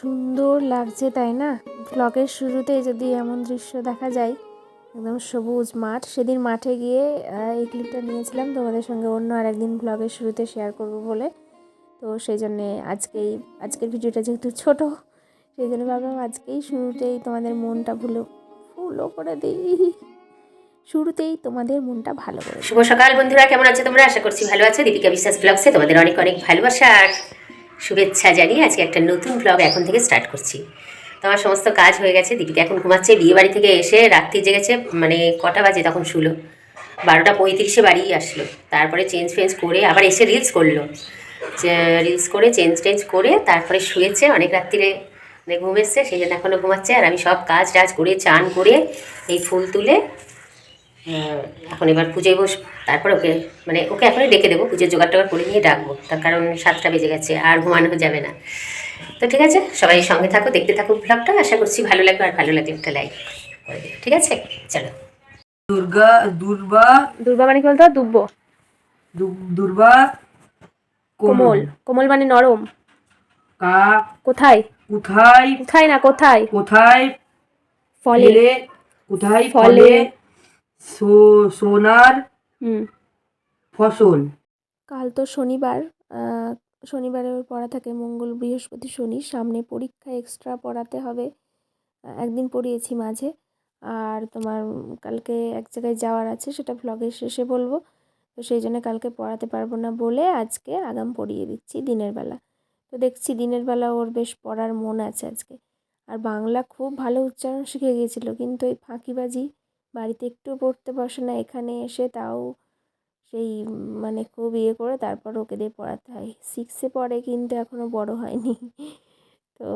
সুন্দর লাগছে, তাই না? ব্লগের শুরুতে যদি এমন দৃশ্য দেখা যায়, একদম সবুজ মাঠ, সেদিন মাঠে গিয়ে এই ক্লিপটা নিয়েছিলাম। তোমাদের সঙ্গে অন্য আর একদিন ব্লগের শুরুতে শেয়ার করব বলে। তো সেই জন্যে আজকেই, আজকের ভিডিওটা যেহেতু ছোট সেই জন্য ভাবলাম আজকেই শুরুতেই তোমাদের মনটা ভুলো ফুলো করে দিই। শুরুতেই তোমাদের মনটা ভালো করে শুভ সকাল বন্ধুরা, কেমন আছো তোমরা? আশা করছি ভালো আছো। দীপিকা বিশ্বাস ব্লগসে তোমাদের অনেক অনেক ভালোবাসা। আর শুভেচ্ছা জানিয়ে আজকে একটা নতুন ব্লগ এখন থেকে স্টার্ট করছি। তো আমার সমস্ত কাজ হয়ে গেছে, দীপিকা এখন ঘুমাচ্ছে, বিয়ে বাড়ি থেকে এসে রাত্রি জেগেছে মানে কটা বাজে তখন শুলো। বারোটা পঁয়ত্রিশে বাড়ি আসলো। তারপরে চেঞ্জ ফেঞ্জ করে আবার এসে রিলস করল। রিলস করে চেঞ্জ টেঞ্জ করে তারপরে শুয়েছে, অনেক রাত্রিরে মানে ঘুম এসছে, সেই জন্য এখনও ঘুমাচ্ছে। আর আমি সব কাজ টাজ করে, চান করে এই ফুল তুলে এখন এবার পুজোয় বস তারপর ওকে মানে ওকে এখনই ডেকে দেবো পুজোর জোগাড় টোগাড় করে নিয়ে ডাকবো তার কারণ সাতটা বেজে গেছে আর ঘুমানো যাবে না। তো ঠিক আছে সবাই সঙ্গে থাকো দেখতে থাকো ব্লগটা আশা করছি ভালো লাগবে আর ভালো লাগলে একটা লাইক করে দেবে ঠিক আছে? চলো। দুর্গা দুর্বা। দুর্বা মানে কি বলতো? দুব্ব। দু- দুর্বা। কোমল। কোমল। মানে নরম। কা। কোথায়? কোথায়? কোথায় না কোথায়? কোথায়? ফলে। কোথায়? ফলে। সোনার হুম। ফসল। কাল তো শনিবার শনিবারে ওর পড়া থাকে মঙ্গল বৃহস্পতি শনি। সামনে পরীক্ষা এক্সট্রা পড়াতে হবে। একদিন পড়িয়েছি মাঝে। আর তোমার কালকে এক জায়গায় যাওয়ার আছে সেটা ভ্লগের শেষে বলব। তো সেই জন্য কালকে পড়াতে পারব না বলে আজকে আগাম পড়িয়ে দিচ্ছি দিনের বেলা। তো দেখছি দিনের বেলা ওর বেশ পড়ার মন আছে আজকে। আর বাংলা খুব ভালো উচ্চারণ শিখে গিয়েছিল কিন্তু এই ফাঁকিবাজি বাড়িতে একটু পড়তে বসে না এখানে এসে তাও সেই মানে খুব ইয়ে করে তারপর ওকে দিয়ে পড়াতে হয়। সিক্সে পড়ে কিন্তু এখনও বড় হয়নি। তো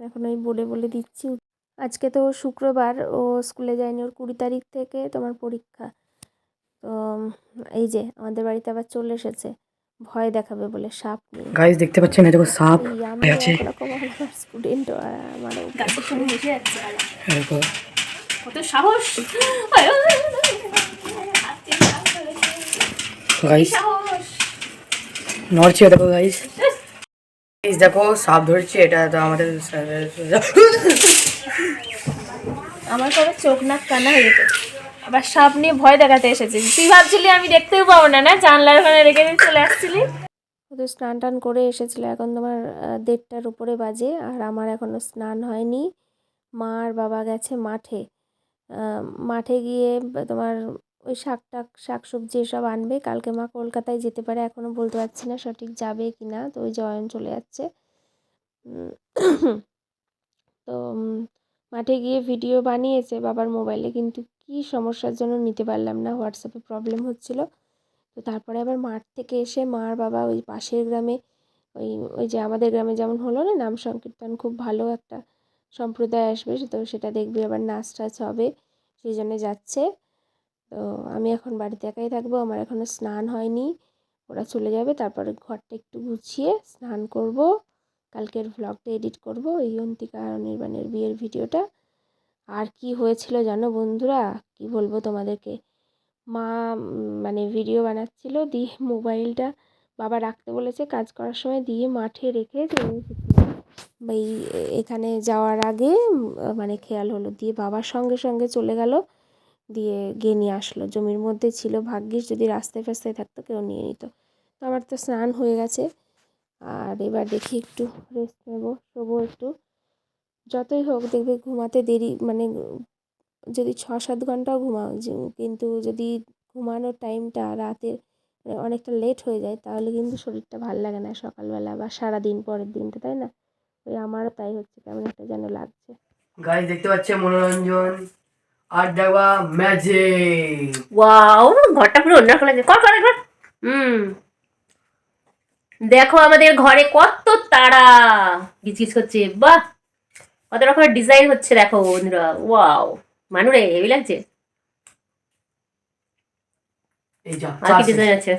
এখন ওই বলে বলে দিচ্ছি। আজকে তো শুক্রবার ও স্কুলে যায়নি ওর কুড়ি তারিখ থেকে তোমার পরীক্ষা। তো এই যে আমাদের বাড়িতে আবার চলে এসেছে ভয় দেখাবে বলে সাপ নিয়ে। গাইস দেখতে পাচ্ছেন এটা সাপ? আমি আছে। স্টুডেন্ট আমারও নড়ছে দেখো গাইস গাইস দেখো সাপ ধরছে এটা তো আমাদের আমার কবে চোখ নাক কানা হয়ে যেত আবার সাপ নিয়ে ভয় দেখাতে এসেছে তুই ভাবছিলি আমি দেখতেও পাবো না না জানলার ওখানে রেখে দিয়ে চলে আসছিলি তো স্নান টান করে এসেছিল এখন তোমার দেড়টার উপরে বাজে আর আমার এখনও স্নান হয়নি মা আর বাবা গেছে মাঠে মাঠে গিয়ে তোমার ওই শাক টাক, শাক সবজি এসব আনবে। কালকে মা কলকাতায় যেতে পারে এখনও বলতে পারছি না সঠিক যাবে কি না তো ওই জয়ন চলে যাচ্ছে। তো মাঠে গিয়ে ভিডিও বানিয়েছে বাবার মোবাইলে, কিন্তু কি সমস্যার জন্য নিতে পারলাম না। হোয়াটসঅ্যাপে প্রবলেম হচ্ছিল। তো তারপরে আবার মাঠ থেকে এসে মার বাবা ওই পাশের গ্রামে, ওই ওই যে আমাদের গ্রামে যেমন হলো না, নাম সংকীর্তন খুব ভালো একটা সম্প্রদায় আসবে তো সেটা দেখবি, আবার নাচ টাচ হবে, সেই জন্য যাচ্ছে। তো আমি এখন বাড়িতে একাই থাকব, আমার এখনও স্নান হয়নি। ওরা চলে যাবে, তারপরে ঘরটা একটু গুছিয়ে স্নান করব। কালকের ভ্লগটা এডিট করব, এই অন্তিকা আর বিয়ের ভিডিওটা। আর কি হয়েছিল জানো বন্ধুরা? কি বলব তোমাদেরকে? মা মানে ভিডিও বানাচ্ছিল, দিয়ে মোবাইলটা বাবা রাখতে বলেছে, কাজ করার সময় দিয়ে মাঠে রেখে চলে এই এখানে যাওয়ার আগে মানে খেয়াল হলো দিয়ে বাবার সঙ্গে সঙ্গে চলে গেল, দিয়ে গিয়ে নিয়ে আসলো। জমির মধ্যে ছিল ভাগ্যিস যদি রাস্তায় ফাস্তায় থাকতো কেউ নিয়ে নিত। তো আমার তো স্নান হয়ে গেছে। আর এবার দেখি একটু রেস্ট নেব, শোবো একটু। যতই হোক দেখবে ঘুমাতে দেরি মানে যদি ছ সাত ঘন্টাও ঘুমাও কিন্তু যদি ঘুমানোর টাইমটা রাতের মানে অনেকটা লেট হয়ে যায়, তাহলে কিন্তু শরীরটা ভালো লাগে না সকালবেলা বা সারা দিন পরের দিনটা, তাই না? ওই আমারও তাই হচ্ছে কেমন একটা যেন লাগছে। গাইস দেখতে পাচ্ছে মনোরঞ্জন আর দেখবা ম্যাজিক ওয়াও ঘরটা পুরো অন্যরকম লাগছে। কর কর কর হুম। দেখো আমাদের ঘরে কত তারা। গিজগিজ করছে। বাহ কত রকমের ডিজাইন হচ্ছে দেখো বন্ধুরা। ওয়াও মানুরে হেভি লাগছে। এই যা আর কি ডিজাইন আছে?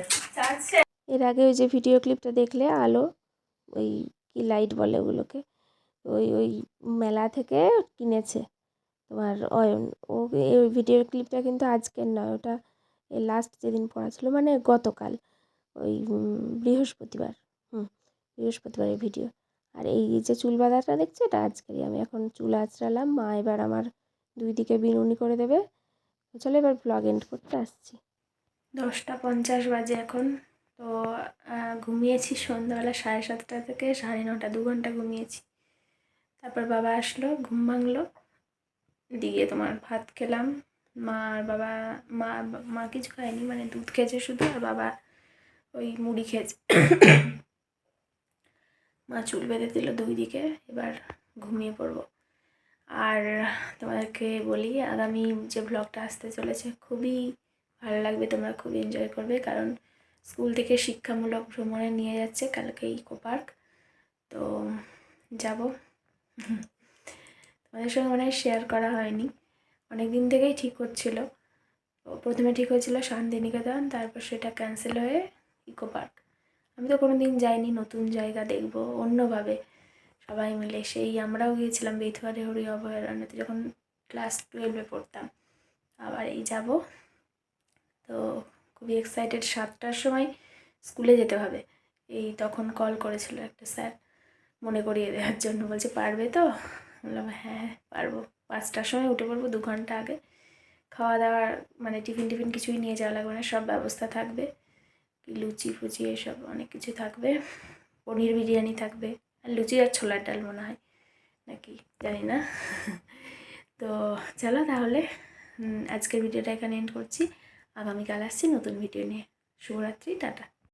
এর আগে ওই যে ভিডিও ক্লিপটা দেখলে আলো ওই কি লাইট বলে ওগুলোকে? ওই ওই মেলা থেকে কিনেছে তোমার অয়ন। ও এই ভিডিও ক্লিপটা কিন্তু আজকের নয়, ওটা লাস্ট যেদিন পড়া ছিল মানে গতকাল। ওই বৃহস্পতিবার, হুম, বৃহস্পতিবারের ভিডিও আর এই যে চুল বাঁধাটা দেখছি, এটা আজকেরই। আমি এখন চুল আঁচড়ালাম, মা এবার আমার দুই দিকে বিনুনি করে দেবে। চলো এবার ব্লগ এন্ড করতে আসছি। দশটা পঞ্চাশ বাজে এখন। তো ঘুমিয়েছি সন্ধ্যাবেলা সাড়ে সাতটা থেকে সাড়ে নটা, দু ঘণ্টা ঘুমিয়েছি। তারপর বাবা আসলো, ঘুম ভাঙলো। দিয়ে তোমার ভাত খেলাম। মা আর বাবা, মা মা কিছু খায়নি মানে দুধ খেয়েছে শুধু আর বাবা ওই মুড়ি খেয়েছে। মা চুল বেঁধে দিল দুই দিকে, এবার ঘুমিয়ে পড়ব। আর তোমাদেরকে বলি, আগামী যে ব্লগটা আসতে চলেছে, খুবই ভালো লাগবে, তোমরা খুব এনজয় করবে। কারণ স্কুল থেকে শিক্ষামূলক ভ্রমণে নিয়ে যাচ্ছে কালকে ইকো পার্ক। তো যাব। তোমাদের সঙ্গে মনে শেয়ার করা হয়নি। অনেক দিন থেকেই ঠিক হচ্ছিল। প্রথমে ঠিক হয়েছিল শান্তিনিকেতন, তারপর সেটা ক্যান্সেল হয়ে ইকো পার্ক। আমি তো কোনো দিন যাইনি, নতুন জায়গা দেখব অন্যভাবে। সবাই মিলে সেই আমরাও গিয়েছিলাম বেথুয়ারে হরি অভয়ারণ্যতে যখন ক্লাস টুয়েলভে পড়তাম। আবার এই যাব। তো খুবই এক্সাইটেড সাতটার সময় স্কুলে যেতে হবে। এই তখন কল করেছিল একটা স্যার মনে করিয়ে দেওয়ার জন্য। বলছে, পারবে তো? বললাম হ্যাঁ পারব। পাঁচটার সময় উঠে পড়ব দু ঘণ্টা আগে। খাওয়া দাওয়ার মানে টিফিন টিফিন কিছুই নিয়ে যাওয়া লাগবে না, সব ব্যবস্থা থাকবে। কি লুচি ফুচি এসব অনেক কিছু থাকবে। পনির বিরিয়ানি থাকবে। আর লুচি আর ছোলার ডাল মনে হয় নাকি, জানি না। তো চলো তাহলে আজকের ভিডিওটা এখানে এন্ড করছি। আগামীকাল আসছি নতুন ভিডিও নিয়ে। শুভরাত্রি টাটা।